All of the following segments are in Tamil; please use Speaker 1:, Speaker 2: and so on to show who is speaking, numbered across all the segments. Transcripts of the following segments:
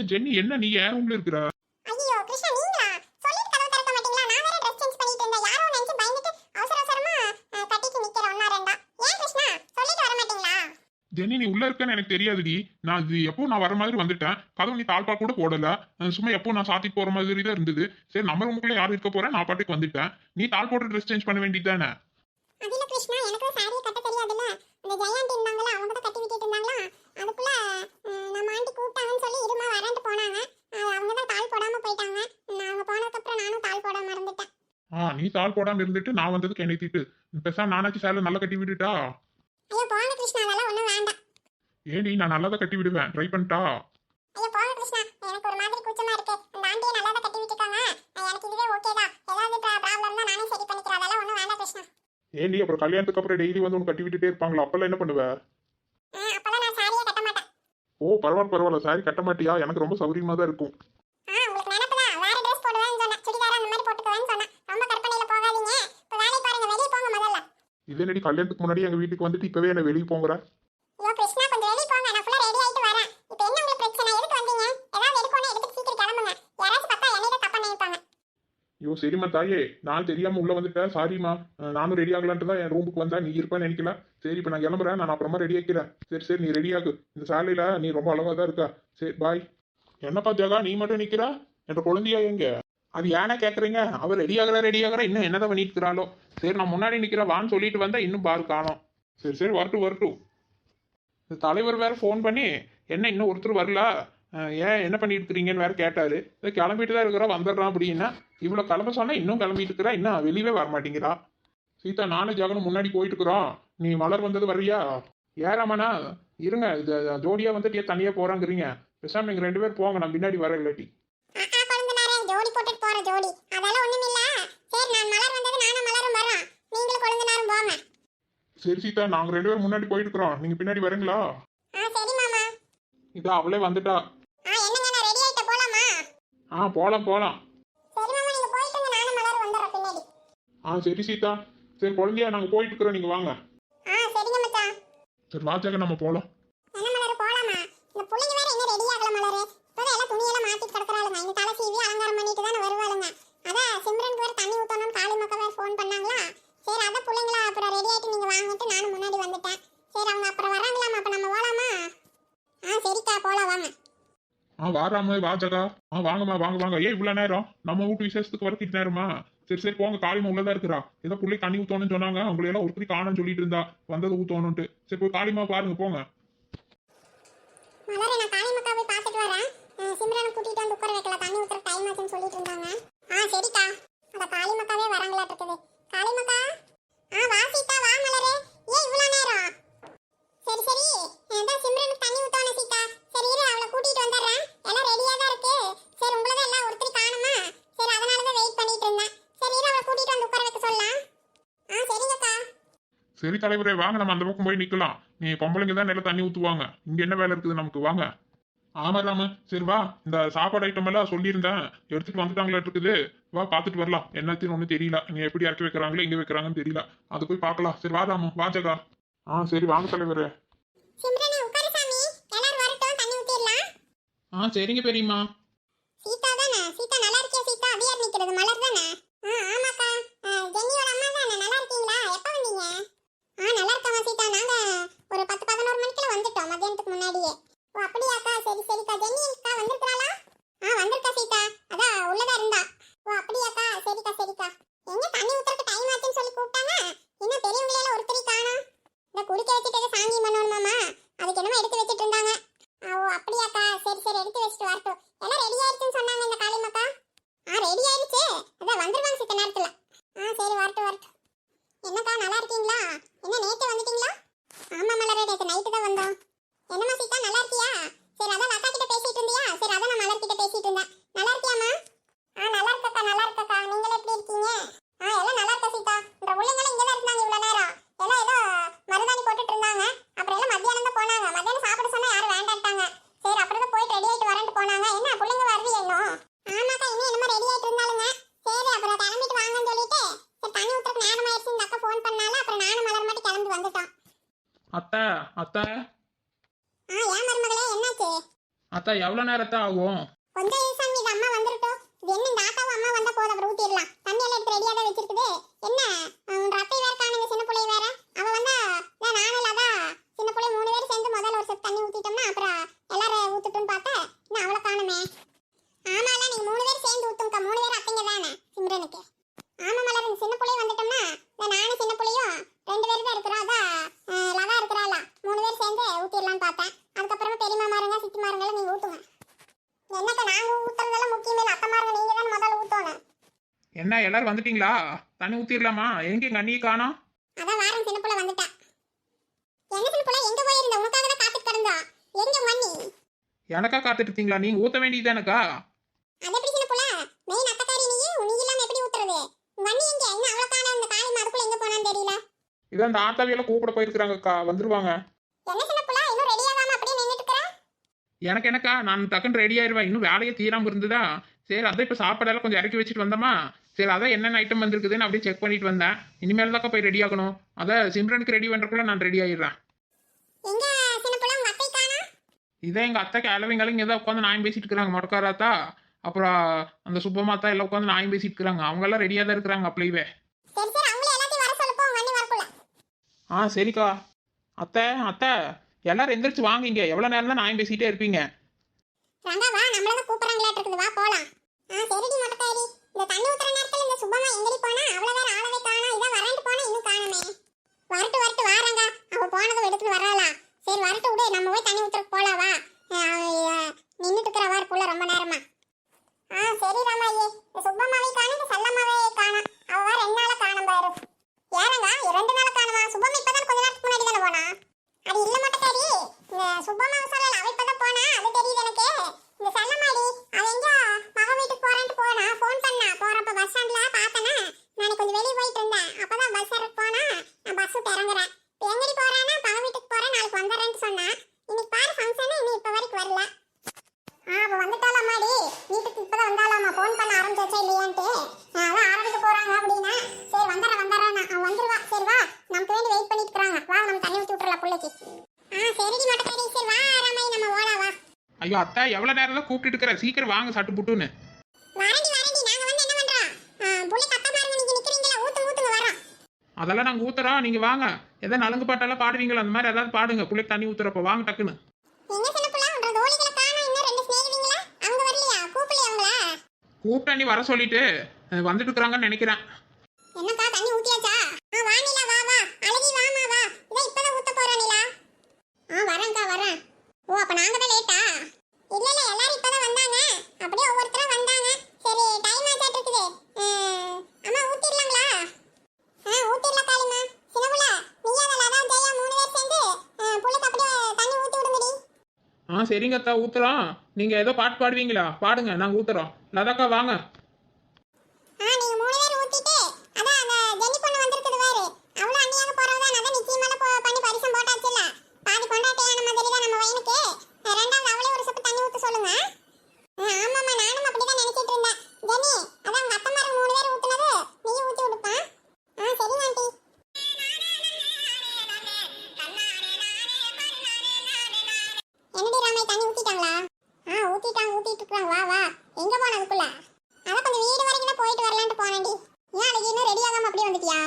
Speaker 1: ஏ ஜென்னி என்ன நீ? ஏன் ரூம்ல இருக்கிற?
Speaker 2: ஐயோ கிருஷ்ணா நீங்களா? சொல்லிட்டு கதவு திறக்க மாட்டீங்களா? நான் வேற ட்ரெஸ் சேஞ்ச் பண்ணிட்டு இருந்தேன். யாரோ நினைச்சு பயந்துட்டு அவசர அவசரமா கட்டிட்டு நிக்கிறேன். ஒன்னா ரெண்டா. ஏன் கிருஷ்ணா? சொல்லிட்டு வர மாட்டீங்களா?
Speaker 1: ஜென்னி நீ உள்ள இருக்கன்னு எனக்கு தெரியாதுடி. நான் இது எப்போ நான் வர மாதிரி வந்துட்டேன். கதவு நீ தாழ்பா கூட போடல. சும்மா எப்போ நான் சாத்தி போற மாதிரி தான் இருந்தது. சரி நம்ம ரூமுக்குள்ள யார் இருக்க போறேன் நான் பாட்டுக்கு வந்துட்டேன். நீ தாழ் போட்டு ட்ரெஸ் சேஞ்ச் பண்ண வேண்டியதானே
Speaker 2: அதுல கிருஷ்ணா எனக்கு சாரியை கட்ட தெரியாதுல்ல இந்த ஜெயாண்டி இருந்தாங்களா அவங்க தான் கட்டி விட்டுட்டு இருந்தாங்களா அதுக்குள்ள அஹ், நம்ம ஆண்டி கூப்பிட்டாங்கன்னு சொல்லி இருமா வரேன்ட்டு போனாங்க அஹ், அவங்க தான் தாள் போடாம போயிட்டாங்க நான் அவங்க போனதுக்கு அப்புறம் நானும் தாள் போடாம மறந்துட்டேன்
Speaker 1: ஆ நீ தாழ் போடாம இருந்துட்டு நான் வந்ததுக்கு என்னை திட்டு. பெருசா நானாச்சும் சேலை நல்லா கட்டி விட்டுட்டா?
Speaker 2: ஐயோ போங்க கிருஷ்ணா அதெல்லாம் வேண்டாம்.
Speaker 1: ஏடி நான் நல்லா தான் கட்டி விடுவேன்? ட்ரை பண்ணிட்டா?
Speaker 2: ஐயோ போங்க கிருஷ்ணா எனக்கு ஒரு மாதிரி கூச்சமா இருக்கு. அந்த ஆண்டியை நல்லா தான் கட்டி விட்டுருக்காங்க அஹ், எனக்கு இதுவே ஓகே தான். ஏதாவது ப்ராப்ளம் தான் நானே சரி பண்ணிக்கிறேன். அதெல்லாம் வேண்டாம் கிருஷ்ணா.
Speaker 1: ஏண்டி அப்புறம் கல்யாணத்துக்கு அப்புறம் டெய்லி வந்து உனக்கு கட்டி விட்டுட்டே இருப்பாங்களா? அப்பெல்லாம் என்ன பண்ணுவ?
Speaker 2: அப்பெல்லாம் நான் சாரியே கட்ட மாட்டேன்.
Speaker 1: ஓ பரவாயில்ல பரவாயில்ல. சாரி கட்ட மாட்டியா? எனக்கு ரொம்ப சௌரியமா தான் இருக்கும்
Speaker 2: ஆ உங்களுக்கு நினப்பு தான் வேற ட்ரெஸ் போடுவேன்னு சொன்னேன் சுடிதார் அந்த மாதிரி போட்டுக்குவேன்னு சொன்னேன் ரொம்ப கற்பனையில போகாதீங்க இப்போ வேலையை பாருங்க வெளியே போங்க முதல்ல
Speaker 1: இதே நடி கல்யாணத்துக்கு முன்னாடி எங்க வீட்டுக்கு வந்துட்டு இப்பவே என்ன வெளியே போங்கிற
Speaker 2: ஐயோ கிருஷ்ணா கொஞ்சம் வெளியே போங்க. நான் ஃபுல்லா ரெடி ஆயிட்டு வரேன். இப்போ என்ன உங்களுக்கு பிரச்சனை? எதுக்கு வந்தீங்க? ஏதாவது எடுக்கணும் எடுத்து சீக்கிரம் கிளம்புங்க. யாராச்சும் பார்த்தா என்னைய தப்பா நினைப்பாங்க.
Speaker 1: ஐயோ சரிம்மா தாயே. நான் தெரியாம உள்ள வந்துட்டேன். சாரிம்மா நானும் ரெடி ஆகலான்ட்டு தான் என் ரூமுக்கு வந்தா நீ இருப்பேன்னு நினைக்கல. சரி இப்போ நான் கிளம்புறேன். நான் அப்புறமா ரெடி ஆக்கிறேன். சரி சரி நீ ரெடி ஆகு. இந்த சாலையில நீ ரொம்ப அழகா தான் இருக்கா. சரி பாய் என்னப்பா ஜகா நீ மட்டும் நிக்கிறா? என்ற குழந்தையா எங்க? அது ஏன்னா கேக்குறீங்க? அவர் ரெடி ஆகுற ரெடி ஆகுற இன்னும் என்னதான் பண்ணிட்டு இருக்கிறாளோ? சரி நான் முன்னாடி நிற்கிறேன் வான்னு சொல்லிட்டு வந்தா இன்னும் பாரு காணும். சரி சரி வரட்டும் வரட்டும். இந்த தலைவர் வேற ஃபோன் பண்ணி என்ன இன்னும் ஒருத்தர் வரல? ஏன் என்ன பண்ணிட்டு இருக்கிறீங்கன்னு வேற கேட்டாரு. இதை கிளம்பிட்டு தான் இருக்கிறா வந்துடுறான் அப்படின்னா இவ்வளோ கிளம்ப சொன்னா இன்னும் கிளம்பிட்டு இருக்கிறா இன்னும் வெளியவே வர மாட்டேங்கிறா. சீதா நானும் ஜெகனும் முன்னாடி போயிட்டு இருக்கிறோம். நீ மலர் வந்தது வர்றியா? ஏறாமண்ணா இருங்க இது ஜோடியாக வந்துட்டு ஏன் தனியாக போகிறாங்கிறீங்க பேசாம நீங்கள் ரெண்டு பேர் போங்க நான் பின்னாடி வரேன் இல்லாட்டி
Speaker 2: ஆ ஆ குழந்தைனாரே ஜோடி போட்டுட்டு போற ஜோடி அதெல்லாம் ஒண்ணும் இல்ல சரி நான் மலர் வந்தது நானும் மலரும் வரோம் நீங்களும் குழந்தைனாரும் போங்க
Speaker 1: சரி சீதா நாங்க ரெண்டு பேரும் முன்னாடி போயிட்டு இருக்கிறோம் நீங்க பின்னாடி வரீங்களா? இதா அவளே வந்துட்டா.
Speaker 2: ஆ போலாமா?
Speaker 1: ஆ போலாம் ஆ சரி சீதா. சரி குழந்தையா நாங்க போயிட்டு இருக்கிறோம் நீங்க வாங்க. சரி வா ஜாக நம்ம போலாம்
Speaker 2: என்ன மலர் போலாமா இந்த புள்ளைங்க வேற இன்னும் ரெடி ஆகல மலர் இப்பதான் எல்லாம் துணியெல்லாம் மாத்திட்டு கிடக்குறாளுங்க இந்த தலை சீவி அலங்காரம் பண்ணிட்டு தானே வருவாளுங்க அதான் சிம்ரனுக்கு வேற தண்ணி ஊத்தணும்னு காளி மக்கா வேற ஃபோன் பண்ணாங்களா சரி அதான் பிள்ளைங்களா அப்புறம் ரெடி ஆயிட்டு நீங்க வாங்கிட்டு நானும் முன்னாடி வந்துட்டேன் சரி அவங்க அப்புறம் வராங்களாமா அப்ப நம்ம போலாமா ஆ சரிக்கா போலாம் வாங்க
Speaker 1: ஆ வாராம வா ஜகா. ஆ வாங்கம்மா வாங்க வாங்க. ஏன் இவ்வளவு நேரம். நம்ம வீட்டு விசேஷத்துக்கு வரக்கிட்டு நேரமா? சரி சரி போங்க. காளிமா உள்ளதா இருக்கிறா. ஏதோ புள்ளை தண்ணி ஊத்தணும்னு சொன்னாங்க. உங்களை எல்லாம் ஒருத்தரி காணும்னு சொல்லிட்டு இருந்தா. வந்தது ஊத்தணும்ட்டு சரி போய் காளிமா பாருங்க போங்க.
Speaker 2: மலர் நான் காளி போய் பார்த்துட்டு வரேன். அஹ், சிம்ரனை கூட்டிட்டு வந்து உட்கார வைக்கல. தண்ணி ஊத்துற டைம் ஆச்சுன்னு சொல்லிட்டு இருந்தாங்க. ஆ சரிக்கா அந்த காளிமக்காவே வராங்களாட்டு இருக்குது காளிமக்கா ஆ வா சீதா வா மலரே ஏன் இவ்வளோ நேரம் சரி சரி அதான் சிம்ரனுக்கு தண்ணி ஊத்தணும் சீதா சரி இரு அவளை கூட்டிட்டு வந்துடுறேன் எல்லாம் ரெடியா தான் இருக்கு சரி உங்களை தான் எல்லாம் ஒருத்தர் காணுமா சரி அதனால தான் வெயிட் பண்ணிட்டு இருந்தேன் சரி இரு அவளை கூட்டிட்டு வந்து உட்கார வைக்க சொல்லலாம் ஆ சரிங்கக்கா
Speaker 1: சரி தலைவரே வாங்க நம்ம அந்த பக்கம் போய் நிக்கலாம். நீ பொம்பளைங்க தான் நல்லா தண்ணி ஊத்துவாங்க. இங்க என்ன வேலை இருக்குது நமக்கு? வாங்க. ஆமா ராம. சரி வா. இந்த சாப்பாடு ஐட்டம் எல்லாம் சொல்லியிருந்தேன். எடுத்துட்டு வந்துட்டாங்களா இருக்குது. வா பார்த்துட்டு வரலாம். என்னத்துன்னு ஒன்றும் தெரியல. நீ எப்படி இறக்கி வைக்கிறாங்களோ எங்க வைக்கிறாங்கன்னு தெரியல. அது போய் பார்க்கலாம். சரி வா ராமு. வா ஜகா. ஆ சரி வாங்க தலைவரே.
Speaker 3: ஆ சரிங்க பெரியம்மா.
Speaker 2: சீதா தானே? சீதா நல்லா இருக்கியா சீதா? அப்படியே நிக்கிறது மலர் தானே ஆ ஆமாக்கா ஆ, ஜென்னியோட அம்மா தானே நல்லா இருக்கீங்களா எப்போ வந்தீங்க ஆ நல்லா இருக்கோம் சீதா நாங்க ஒரு பத்து பதினோரு மணிக்கெல்லாம் வந்துட்டோம் மத்தியானத்துக்கு முன்னாடியே ஓ அப்படியாக்கா சரி சரிக்கா ஜென்னி அக்கா வந்திருக்காளா ஆ வந்திருக்கா சீதா அதான் உள்ளதா இருந்தா ஓ அப்படியாக்கா சரிக்கா சரிக்கா எங்க தண்ணி ஊத்துறதுக்கு டைம் ஆச்சுன்னு சொல்லி கூப்பிட்டாங்க இன்னும் பெரியவங்களெல்லாம் ஒருத்தரை காணோம் இந்த குளிக்க வச்சுட்டு ஏதோ சாங்கி பண்ணணுமாமா அதுக்கு என்னமோ எடுத்து வச்சுட்டு இருந்தாங்க ஆ, ஓ அப்படியாக்கா சரி சரி எடுத்து வச்சுட்டு வரட்டும் எல்லாம் ரெடி ஆயிடுச்சுன்னு சொன்னாங்க இந்த காளிமக்கா ஆ ரெடி ஆயிடுச்சு அதான் வந்துருவாங்க சித்த நேரத்துல ஆ சரி வரட்டும் வரட்டும் என்னக்கா நல்லா இருக்கீங்களா என்ன நேத்து வந்துட்டீங்களா ஆமா மலரே நேத்து நைட்டு தான் வந்தோம் என்னம்மா சீதா நல்லா இருக்கியா சரி அதான் அக்கா கிட்ட பேசிட்டு இருந்தியா சரி அதான் நான் மலர் கிட்ட பேசிட்டு இருந்தேன் நல்லா இருக்கியாம்மா ஆ நல்லா இருக்கக்கா நல்லா இருக்கக்கா நீங்களும் எப்படி இருக்கீங்க ஆ எல்லாம் நல்லா இருக்கா சீதா இந்த உள்ளங்களும் இங்கே தான் இருந்தாங்க இவ்வளோ நேரம் எல்லாம் ஏதோ மருதாணி போட்டுட்டு இருந்தாங்க அப்புறம் எல்லாம் மத்தியானம் தான் போனாங்க மத்தியானம் சாப்பிட சொன்னா யாரும் வேண்டாட்டாங்க சரி அப்புறம் தான் போயிட்டு ரெடி ஆயிட்டு வரேன்ட்டு போனாங்க என்ன பிள்ளைங்க வருது இன்னும் ஆமாக்கா இன்னும் என்னமோ ரெடி ஆயிட்டு இருந்தாலுங்க சரி அப்புறம் கிளம்பிட்டு வாங்கன்னு சொல்லிட்டு சரி தண்ணி ஊத்துறதுக்கு நேரம் ஆயிடுச்சு இந்த அக்கா ஃபோன் பண்ணால அப்புறம் நானும் மலர் மட்டும் கிளம்பி வந்துட்டோம்
Speaker 3: அத்தை?
Speaker 2: ஆ ஏன் மருமகளே என்னாச்சு?
Speaker 3: அத்தை எவ்வளோ நேரத்தை ஆகும்
Speaker 2: கொஞ்சம் ஈசாமி இது அம்மா வந்துருட்டோம் இது என்ன இந்த ஆட்டாவும் அம்மா வந்தா போதும் அப்புறம் ஊத்திடலாம் தண்ணி எல்லாம் எடுத்து ரெடியா தான் வச்சிருக்குது என்ன உன் ரத்தை வேற காணுங்க சின்ன பிள்ளை வேற அவ வந்தா நான் நானும் இல்லாதா சின்ன பிள்ளை மூணு பேர் சேர்ந்து முதல்ல ஒரு செட் தண்ணி ஊத்திட்டோம்னா அப்புறம் எல்லாரும் ஊத்துட்டுன்னு பார்த்தா இன்னும் அவளை காணுமே ஆமால நீங்க மூணு பேர் சேர்ந்து ஊத்துங்கக்கா மூணு பேர் அத்தைங்க தானே சிம்ரனுக்கு ஆமா மலர் இந்த சின்ன பிள்ளை வந்துட்டோம்னா இந்த நானும் சின்ன பிள்ளையும் ரெண்டு பேர் தான் இருக்கிறோம் அதான் அஹ், லவா இருக்கிறாளா மூணு பேர் சேர்ந்து ஊத்திடலான்னு பார்த்தேன். அதுக்கப்புறமா பெரியம்மா மாருங்க சித்தி மாருங்க நீங்க ஊத்துங்க என்னக்கா நாங்க ஊத்துறதெல்லாம் முக்கியம் இல்ல. அத்தமாருங்க நீங்க தான் முதல்ல ஊத்தணும்.
Speaker 3: என்ன எல்லாரும் வந்துட்டீங்களா? தண்ணி ஊற்றிடலாமா எங்க எங்கள் அண்ணியை காணோம்?
Speaker 2: அதான் வாரம் சின்ன புள்ள வந்துட்டா. என்ன சின்ன புள்ள? எங்க போயிருந்த? உனக்காக தான் காத்துட்டு கிடந்தோம் எங்க மண்ணி?
Speaker 3: எனக்கா காத்துட்டு இருக்கீங்களா? நீங்கள் ஊற்ற வேண்டியதானக்கா
Speaker 2: அது எப்படி சின்ன புள்ள? மெயின் அத்தக்காரி நீ? நீ இல்லாம எப்படி ஊத்துறது? மண்ணி எங்க? என்ன அவ்வளவு காண அந்த காளி அதுக்குள்ள எங்க போனான்னு தெரியல.
Speaker 3: இதான் அந்த ஆத்தாவியெல்லாம் கூப்பிட போயிருக்கிறாங்கக்கா. வந்துருவாங்க
Speaker 2: என்ன சின்ன புள்ள இன்னும் ரெடி ஆகாம அப்படியே நின்னுட்டு இருக்கற
Speaker 3: எனக்கு எனக்கா நான் டக்குன்னு ரெடி ஆயிடுவேன் இன்னும் வேலையே தீராமல் இருந்ததா? சரி அதான் இப்போ சாப்பாடெல்லாம் கொஞ்சம் இறக்கி வச்சுட்டு வந்தோமா? சரி அதான் என்னென்ன ஐட்டம் வந்திருக்குதுன்னு அப்படியே செக் பண்ணிட்டு வந்தேன். இனிமேல் தாக்கா போய் ரெடி ஆகணும். அதான் சிம்ரனுக்கு ரெடி பண்ணுறக்குள்ள நான் ரெடி ஆயிடுறேன். இதான் எங்கள் அத்தை கிளவிங்களும் இங்கே தான் உட்காந்து நாயம் பேசிட்டு இருக்கிறாங்க மொடக்காராத்தா. அப்புறம் அந்த சுப்பமாத்தா எல்லாம் உட்காந்து நாயம் பேசிட்டு இருக்கிறாங்க. அவங்கெல்லாம் ரெடியாக தான் இருக்கிறாங்க அப்படியே ஆ சரிக்கா. அத்தை அத்தை. எல்லாரும் எந்திரிச்சு வாங்கிங்க. எவ்வளோ நேரம் தான் பேசிகிட்டே பேசிட்டே இருப்பீங்க.
Speaker 2: ரங்கா வா நம்மள தான் கூப்பிடுறாங்களா இருக்குது. வா போலாம். ஆ சரிடி மொட்டக்காரி. இந்த தண்ணி ஊத்துற நேரத்துல இந்த சுபமா எங்கடி போனா அவள வேற ஆளவே காணோம். இதான் வரேன்ட்டு போனா இன்னும் காணுமே. வரட்டு வரட்டு வாரங்க அவ போனதும் எடுத்துட்டு வரலாம் சரி வரட்டு விடு. நம்ம போய் தண்ணி ஊத்துறதுக்கு போலாம் வா நின்னுட்டு இருக்கிற வார் புள்ள ரொம்ப நேரமா ஆ சரி ராமாயி இந்த சுப்பம்மாவை காணும் இந்த சல்லம்மாவை காணும் அவ வேற ரெண்டு நாளா காணும் பாரு ஏறங்க ரெண்டு நாளா காணுமா சுப்பம்மா இப்பதான் கொஞ்ச நேரத்துக்கு முன்னாடி தானே போனா அது இல்ல மொட்டக்காரி இந்த சுப்பம்மா சொல்லல அவ இப்பதான் போனா அது தெரியுது எனக்கு இந்த செல்லமாடி அவ எங்க மக வீட்டுக்கு போறேன்ட்டு போனா ஃபோன் பண்ணா போறப்ப பஸ் ஸ்டாண்ட்ல பார்த்தனா நான் கொஞ்சம் வெளிய போயிட்டு இருந்தேன் அப்பதான் பஸ் ஏற போனா நான் பஸ் விட்டு இறங்குறேன் இப்ப எங்கடி போறேன்னா மக வீட்டுக்கு போறேன் நாளைக்கு வந்துடுறேன்னு சொன்னா இன்னைக்கு பாரு ஃபங்க்ஷன் இன்னும் இப்ப வரைக்கும் வரல ஆ அவ வந்துட்டாளாமாடி வீட்டுக்கு இப்பதான் வந்தாலாமா ஃபோன் பண்ண ஆரம்பிச்சாச்சா இல்லையான்ட்டு நான் அதான் ஆரம்பிக்க போறாங்க அப்படின்னா சரி வந்துடுறேன் வந்துடுறேன் அவன் வந்துருவா சரி வா நமக்கு வேண்டி வெயிட் பண்ணிட்டு இருக்காங்க வா நம்ம தண்ணி ஊத்தி விட்டுறலாம் பிள்ளைக்கு ஆ சரிடி மட்டக்காரி சரி வா ராமாயி நம்ம ஓலா வா
Speaker 3: ஐயோ அத்தை எவ்வளோ நேரம் தான் கூப்பிட்டு இருக்கிற? சீக்கிரம் வாங்க சட்டு புட்டுன்னு.
Speaker 2: நாங்க நீங்க
Speaker 3: அதெல்லாம் நாங்கள் ஊத்துறோம் நீங்கள் வாங்க. எதாவது நலுங்கு பாட்டெல்லாம் பாடுவீங்களா? அந்த மாதிரி ஏதாவது பாடுங்க. பிள்ளைக்கு தண்ணி ஊத்துறப்ப வாங்க டக்குன்னு. கூப்பிட்டு அண்ணி வர சொல்லிட்டு. வந்துட்டு இருக்கிறாங்கன்னு நினைக்கிறேன்
Speaker 2: என்னக்கா தண்ணி ஊத்தியாச்சா ஆ வா நிலா வா வா அழகி வாமா வா இதான் இப்பதான் ஊத்த போறோம் நிலா ஆ வரேன்க்கா வரேன் ஓ அப்ப நாங்க தான் லேட்டா இல்ல இல்ல எல்லாரும் இப்பதான் வந்தாங்க அப்படியே ஒவ்வொருத்தரா வந்தாங்க சரி டைம் ஆச்சாட்டு இருக்குது அஹ், அம்மா ஊத்திடலாங்களா ஆ ஊத்திடலாம் காளிமா சின்னபுள்ள நீ அதில் அதான் ஜெயா மூணு பேர் சேர்ந்து அஹ், புள்ளைக்கு அப்படியே தண்ணி ஊத்தி விடுங்கடி
Speaker 3: ஆ சரிங்க அத்தா ஊத்துறோம் நீங்க ஏதோ பாட்டு பாடுவீங்களா? பாடுங்க நாங்க ஊத்துறோம். லதாக்கா வாங்க
Speaker 2: ஆ நீங்க மூணு பேர் ஊத்திட்டு அதான் அந்த ஜெனி பொண்ணு வந்திருக்குது பாரு அவளும் அண்ணியாக போறவங்க அதான் நிச்சயமான போ- பண்ணி பரிசம் போட்டாச்சுல்ல பாதி கொண்டாட்டையான மாதிரி தான் நம்ம வயனுக்கு அஹ் ரெண்டாவது அவளே ஒரு சொப்பு தண்ணி ஊத்த சொல்லுங்க அஹ் ஆமாம்மா நானும் அப்படிதான் நினைச்சிட்டு இருந்தேன் ஜெனி அதான் உங்க அத்தம்மாரு மூணு பேர் ஊத்துனது நீயும் ஊத்தி விடுப்பா ஆ சரிங்க ஆண்டி என்னடி ராமை தண்ணி ஊத்திட்டாங்களா ஆ ஊத்திட்டாங்க ஊத்திட்டு இருக்காங்க வா வா எங்க போன அதுக்குள்ள அதான் கொஞ்சம் வீடு வரைக்கும் தான் போயிட்டு வரலான்ட்டு போனேன்டி ஏன் அழகி இன்னும் ரெடி ஆகாம அப்படியே வந்துட்டியா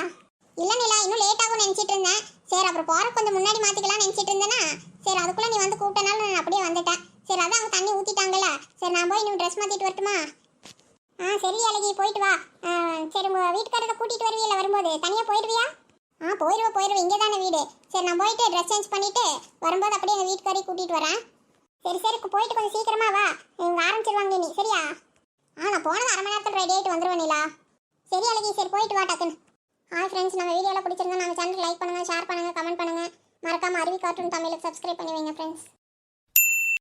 Speaker 2: இல்ல நிலா இன்னும் லேட் ஆகும் நினைச்சிட்டு இருந்தேன் சரி அப்புறம் போற கொஞ்சம் முன்னாடி மாத்திக்கலாம் நினைச்சிட்டு இருந்தேனா சரி அதுக்குள்ள நீ வந்து கூப்பிட்டனால நான் அப்படியே வந்துட்டேன் சரி அதான் அவங்க தண்ணி ஊத்திட்டாங்கல்ல சரி நான் போய் இன்னும் ட்ரெஸ் மாத்திட்டு வரட்டுமா ஆ சரி அழகி போயிட்டு வா ஆ, சரி உங்க வீட்டுக்காரரை கூட்டிட்டு வருவீல்ல வரும்போது? தனியா போயிடுவியா? ஆ போயிடுவோம் போயிடுவோம் இங்கே தானே வீடு. சரி நான் போயிட்டு ட்ரெஸ் சேஞ்ச் பண்ணிட்டு வரும்போது அப்படியே எங்கள் வீட்டுக்காரையும் கூட்டிட்டு வரேன். சரி சரி போயிட்டு கொஞ்சம் சீக்கிரமா வா. இவங்க ஆரம்பிச்சிருவாங்க நீ சரியா? ஆ நான் போனது அரை மணி நேரத்தில் ரெடி ஆகிட்டு வந்துருவேன் நீலா. சரி அழகி சரி போயிட்டு வா டக்குன்னு. ஹாய் ஃப்ரெண்ட்ஸ் நம்ம வீடியோவில் பிடிச்சிருந்தா நம்ம சேனல் லைக் பண்ணுங்கள் ஷேர் பண்ணுங்கள் கமெண்ட் பண்ணுங்கள் மறக்காமல் அருவி கார்ட்டூன் தமிழுக்கு சப்ஸ்கிரைப் பண்ணி வைங்க ஃப்ரெண்ட்ஸ்